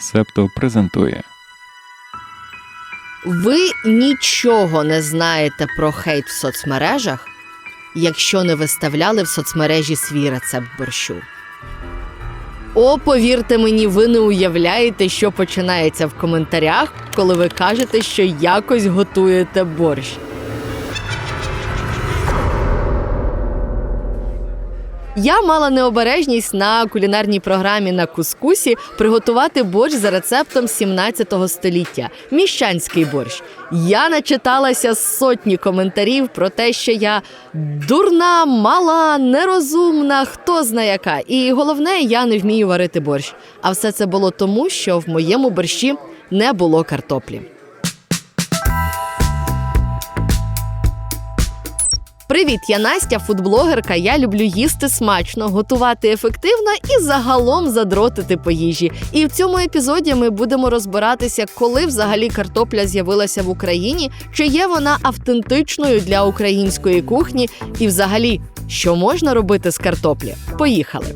Септо презентує Ви нічого не знаєте про хейт в соцмережах, якщо не виставляли в соцмережі свій рецепт борщу. О, повірте мені, ви не уявляєте, що починається в коментарях, коли ви кажете, що якось готуєте борщ. Я мала необережність на кулінарній програмі на кускусі приготувати борщ за рецептом 17 століття міщанський борщ. Я начиталася сотні коментарів про те, що я дурна, мала, нерозумна, хто зна яка. І головне, я не вмію варити борщ. А все це було тому, що в моєму борщі не було картоплі. Привіт, я Настя, фудблогерка. Я люблю їсти смачно, готувати ефективно і загалом задротити по їжі. І в цьому епізоді ми будемо розбиратися, коли взагалі картопля з'явилася в Україні, чи є вона автентичною для української кухні, і взагалі, що можна робити з картоплі. Поїхали.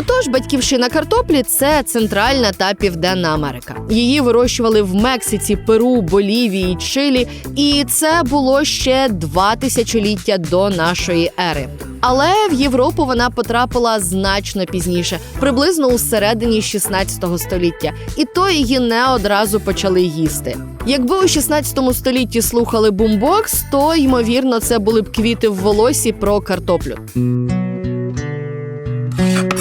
Отож, батьківщина картоплі це Центральна та Південна Америка. Її вирощували в Мексиці, Перу, Болівії, Чилі, і це було ще два тисячоліття до нашої ери. Але в Європу вона потрапила значно пізніше, приблизно у середині 16 століття, і то її не одразу почали їсти. Якби у 16 столітті слухали бумбокс, то ймовірно це були б квіти в волосі про картоплю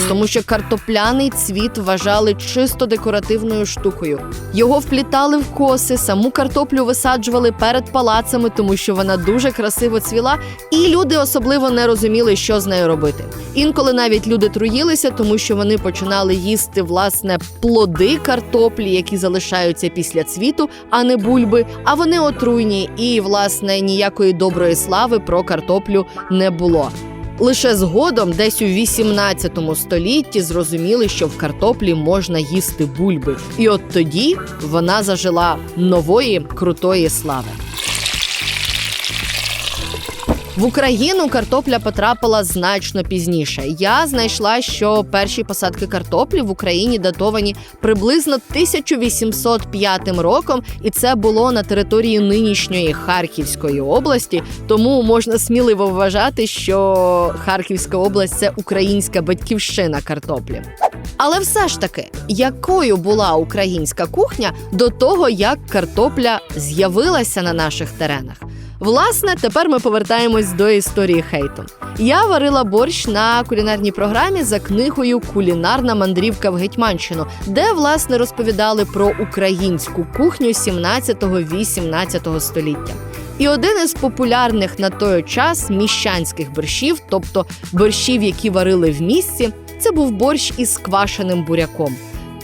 тому що картопляний цвіт вважали чисто декоративною штукою. Його вплітали в коси, саму картоплю висаджували перед палацами, тому що вона дуже красиво цвіла, і люди особливо не розуміли, що з нею робити. Інколи навіть люди труїлися, тому що вони починали їсти власне плоди картоплі, які залишаються після цвіту, а не бульби. А вони отруйні, і власне ніякої доброї слави про картоплю не було. Лише згодом, десь у 18 столітті, зрозуміли, що в картоплі можна їсти бульби, і от тоді вона зажила нової крутої слави. В Україну картопля потрапила значно пізніше. Я знайшла, що перші посадки картоплі в Україні датовані приблизно 1805 роком, і це було на території нинішньої Харківської області. Тому можна сміливо вважати, що Харківська область це українська батьківщина картоплі. Але все ж таки, якою була українська кухня до того, як картопля з'явилася на наших теренах? Власне, тепер ми повертаємось до історії хейту. Я варила борщ на кулінарній програмі за книгою Кулінарна мандрівка в Гетьманщину, де власне розповідали про українську кухню 17-18 століття. І один із популярних на той час міщанських борщів, тобто борщів, які варили в місці, це був борщ із квашеним буряком.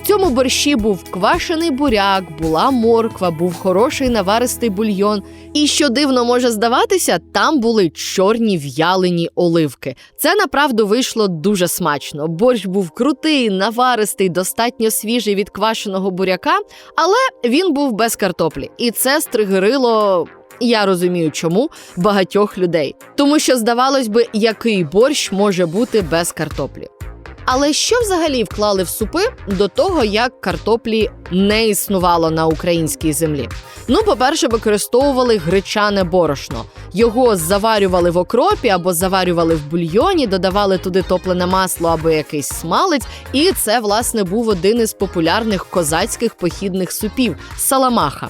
Цьому борщі був квашений буряк, була морква, був хороший наваристий бульйон. І що дивно може здаватися, там були чорні в'ялені оливки. Це направду вийшло дуже смачно. Борщ був крутий, наваристий, достатньо свіжий від квашеного буряка, але він був без картоплі, і це стригерило. Я розумію, чому багатьох людей, тому що здавалось би, який борщ може бути без картоплі. Але що взагалі вклали в супи до того, як картоплі не існувало на українській землі? Ну, по-перше, використовували гречане борошно. Його заварювали в окропі або заварювали в бульйоні, додавали туди топлене масло або якийсь смалець. І це, власне, був один із популярних козацьких похідних супів саламаха.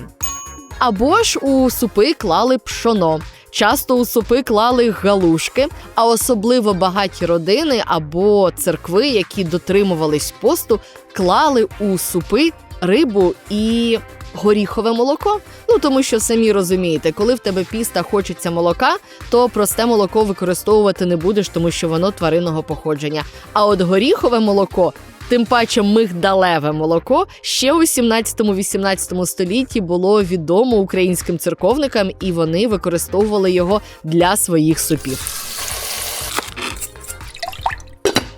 Або ж у супи клали пшоно. Часто у супи клали галушки, а особливо багаті родини або церкви, які дотримувались посту, клали у супи рибу і горіхове молоко. Ну тому що самі розумієте, коли в тебе піста хочеться молока, то просте молоко використовувати не будеш, тому що воно тваринного походження. А от горіхове молоко. Тим паче мигдалеве молоко ще у 17-18 столітті було відомо українським церковникам, і вони використовували його для своїх супів.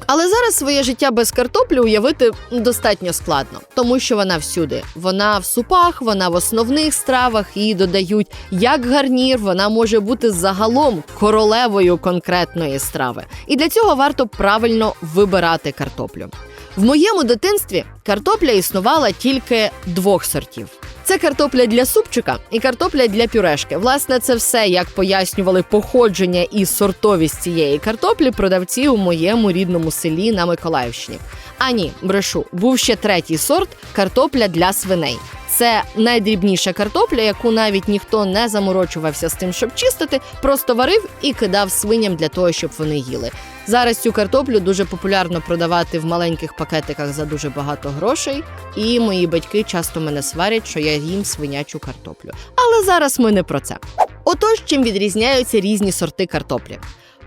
Але зараз своє життя без картоплі уявити достатньо складно, тому що вона всюди. Вона в супах, вона в основних стравах, її додають як гарнір. Вона може бути загалом королевою конкретної страви. І для цього варто правильно вибирати картоплю. В моєму дитинстві картопля існувала тільки двох сортів. Це картопля для супчика і картопля для пюрешки. Власне, це все, як пояснювали походження і сортовість цієї картоплі продавці у моєму рідному селі на Миколаївщині. А ні, брешу, був ще третій сорт картопля для свиней. Це найдрібніша картопля, яку навіть ніхто не заморочувався з тим, щоб чистити, просто варив і кидав свиням для того, щоб вони їли. Зараз цю картоплю дуже популярно продавати в маленьких пакетиках за дуже багато грошей. І мої батьки часто мене сварять, що я їм свинячу картоплю. Але зараз ми не про це. Отож, чим відрізняються різні сорти картоплі.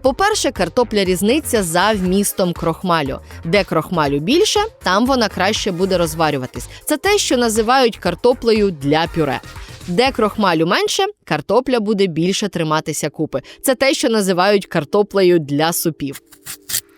По-перше, картопля різниця за вмістом крохмалю. Де крохмалю більше, там вона краще буде розварюватись. Це те, що називають картоплею для пюре. Де крохмалю менше, картопля буде більше триматися купи. Це те, що називають картоплею для супів.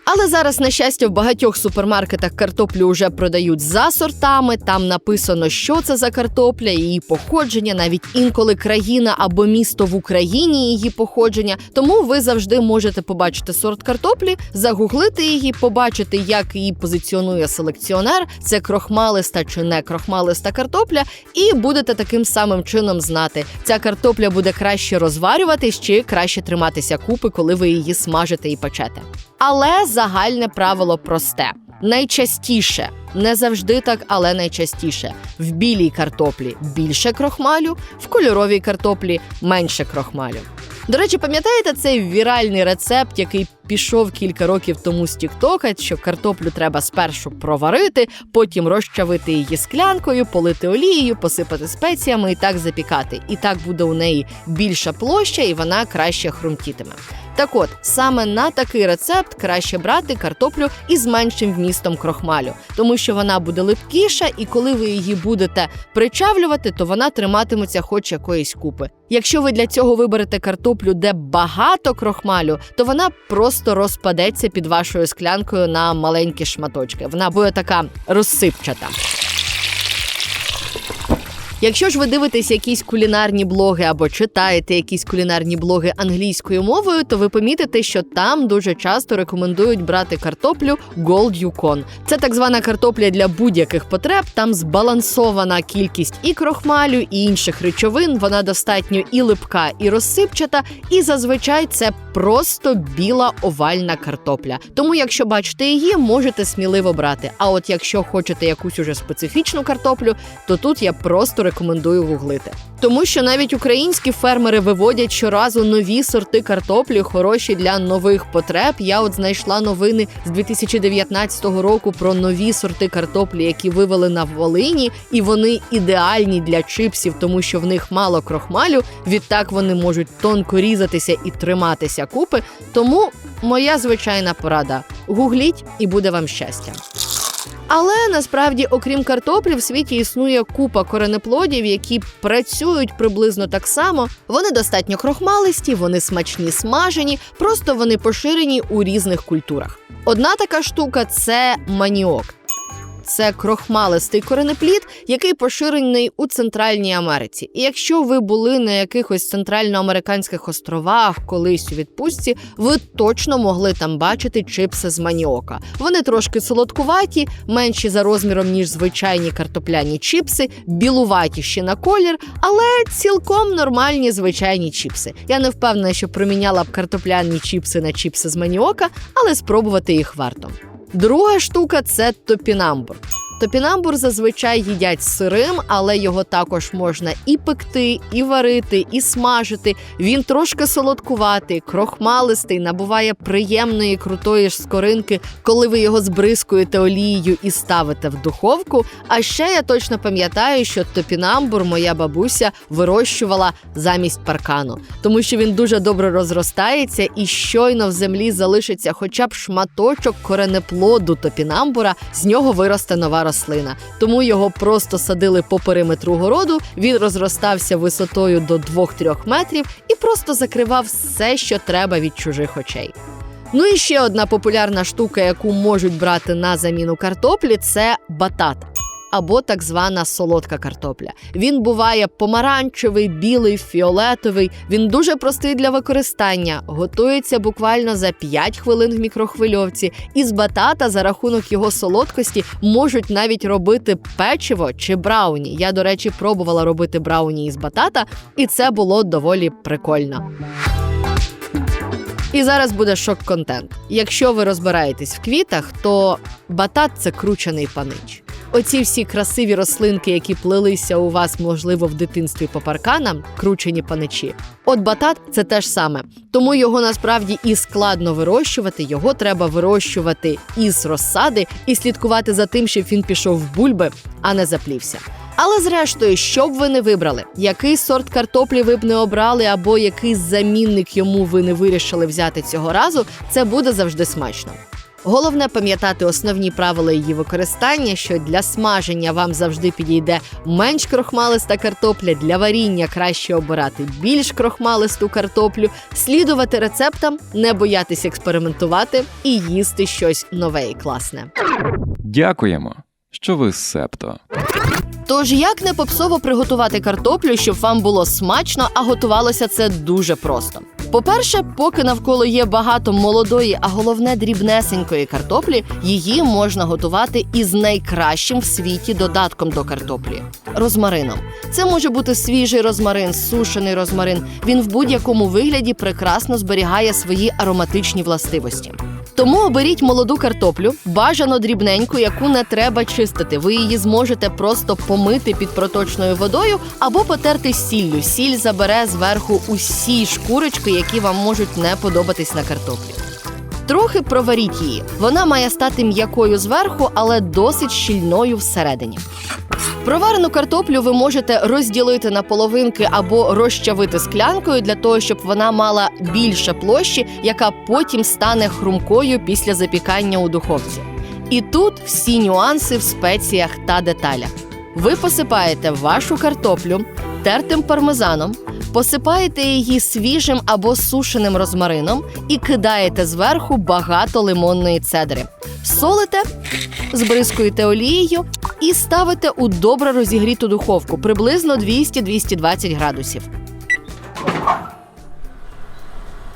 Але зараз, на щастя, в багатьох супермаркетах картоплю вже продають за сортами. Там написано, що це за картопля, її походження, навіть інколи країна або місто в Україні її походження. Тому ви завжди можете побачити сорт картоплі, загуглити її, побачити, як її позиціонує селекціонер, це крохмалиста чи не крохмалиста картопля, і будете таким самим чином знати, ця картопля буде краще розварюватись чи краще триматися купи, коли ви її смажите і печете. Але загальне правило просте: найчастіше, не завжди так, але найчастіше в білій картоплі більше крохмалю, в кольоровій картоплі менше крохмалю. До речі, пам'ятаєте цей віральний рецепт, який пішов кілька років тому з Тіктока, що картоплю треба спершу проварити, потім розчавити її склянкою, полити олією, посипати спеціями і так запікати. І так буде у неї більша площа, і вона краще хрумтітиме. Так от, саме на такий рецепт краще брати картоплю із меншим вмістом крохмалю, тому що вона буде липкіша, і коли ви її будете причавлювати, то вона триматиметься хоч якоїсь купи. Якщо ви для цього виберете картоплю, де багато крохмалю, то вона просто розпадеться під вашою склянкою на маленькі шматочки. Вона буде така розсипчата. Якщо ж ви дивитесь якісь кулінарні блоги або читаєте якісь кулінарні блоги англійською мовою, то ви помітите, що там дуже часто рекомендують брати картоплю Gold Yukon. Це так звана картопля для будь-яких потреб. Там збалансована кількість і крохмалю, і інших речовин. Вона достатньо і липка, і розсипчата, і зазвичай це просто біла овальна картопля. Тому, якщо бачите її, можете сміливо брати. А от якщо хочете якусь уже специфічну картоплю, то тут я просто рекомендую гуглити. Тому що навіть українські фермери виводять щоразу нові сорти картоплі, хороші для нових потреб. Я от знайшла новини з 2019 року про нові сорти картоплі, які вивели на Волині, і вони ідеальні для чипсів, тому що в них мало крохмалю. Відтак вони можуть тонко різатися і триматися купи. Тому моя звичайна порада: гугліть і буде вам щастя. Але насправді, окрім картоплі, в світі існує купа коренеплодів, які працюють приблизно так само. Вони достатньо крохмалисті, вони смачні смажені, просто вони поширені у різних культурах. Одна така штука це маніок. Це крохмалистий коренеплід, який поширений у Центральній Америці. І якщо ви були на якихось центральноамериканських островах колись у відпустці, ви точно могли там бачити чипси з маніока. Вони трошки солодкуваті, менші за розміром ніж звичайні картопляні чіпси, білуватіші на колір, але цілком нормальні звичайні чіпси. Я не впевнена, що проміняла б картопляні чіпси на чіпси з маніока, але спробувати їх варто. Друга штука це топінамбур. Топінамбур зазвичай їдять сирим, але його також можна і пекти, і варити, і смажити. Він трошки солодкуватий, крохмалистий, набуває приємної крутої ж скоринки, коли ви його збризкуєте олією і ставите в духовку. А ще я точно пам'ятаю, що топінамбур моя бабуся вирощувала замість паркану, тому що він дуже добре розростається і щойно в землі залишиться хоча б шматочок коренеплоду топінамбура, з нього виросте нова рослина рослина, тому його просто садили по периметру городу. Він розростався висотою до 2-3 метрів і просто закривав все, що треба від чужих очей. Ну і ще одна популярна штука, яку можуть брати на заміну картоплі, це батат. Або так звана солодка картопля. Він буває помаранчевий, білий, фіолетовий. Він дуже простий для використання, готується буквально за 5 хвилин в мікрохвильовці. Із батата за рахунок його солодкості можуть навіть робити печиво чи брауні. Я, до речі, пробувала робити брауні із батата, і це було доволі прикольно. І зараз буде шок-контент. Якщо ви розбираєтесь в квітах, то батат це кручений панич. Оці всі красиві рослинки, які плелися у вас, можливо, в дитинстві по парканам, кручені паничі. От батат це те ж саме. Тому його насправді і складно вирощувати. Його треба вирощувати із розсади і слідкувати за тим, щоб він пішов в бульби, а не заплівся. Але зрештою, що б ви не вибрали, який сорт картоплі ви б не обрали, або який замінник йому ви не вирішили взяти цього разу, це буде завжди смачно. Головне пам'ятати основні правила її використання, що для смаження вам завжди підійде менш крохмалиста картопля, для варіння краще обирати більш крохмалисту картоплю, слідувати рецептам, не боятися експериментувати і їсти щось нове і класне. Дякуємо, що ви септо. Тож як не попсово приготувати картоплю, щоб вам було смачно, а готувалося це дуже просто. По-перше, поки навколо є багато молодої, а головне дрібнесенької картоплі, її можна готувати із найкращим в світі додатком до картоплі розмарином. Це може бути свіжий розмарин, сушений розмарин. Він в будь-якому вигляді прекрасно зберігає свої ароматичні властивості. Тому оберіть молоду картоплю, бажано дрібненьку, яку не треба чистити. Ви її зможете просто помити під проточною водою або потерти сіллю. Сіль забере зверху усі шкурочки, які вам можуть не подобатись на картоплі. Трохи проваріть її. Вона має стати м'якою зверху, але досить щільною всередині. Проварену картоплю ви можете розділити на половинки або розчавити склянкою для того, щоб вона мала більше площі, яка потім стане хрумкою після запікання у духовці. І тут всі нюанси в спеціях та деталях. Ви посипаєте вашу картоплю тертим пармезаном, посипаєте її свіжим або сушеним розмарином і кидаєте зверху багато лимонної цедри. Солите, збризкуєте олією і ставите у добре розігріту духовку приблизно 200-220 градусів.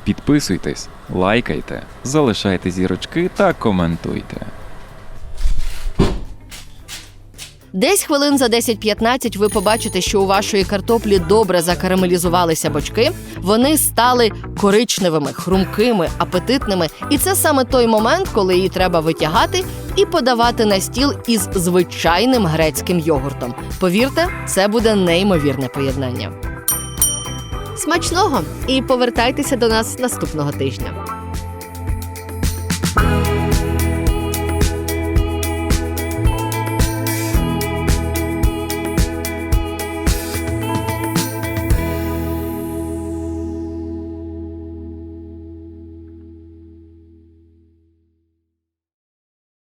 Підписуйтесь, лайкайте, залишайте зірочки та коментуйте. Десь хвилин за 10-15 ви побачите, що у вашої картоплі добре закарамелізувалися бочки. Вони стали коричневими, хрумкими, апетитними. І це саме той момент, коли її треба витягати і подавати на стіл із звичайним грецьким йогуртом. Повірте, це буде неймовірне поєднання. Смачного і повертайтеся до нас наступного тижня.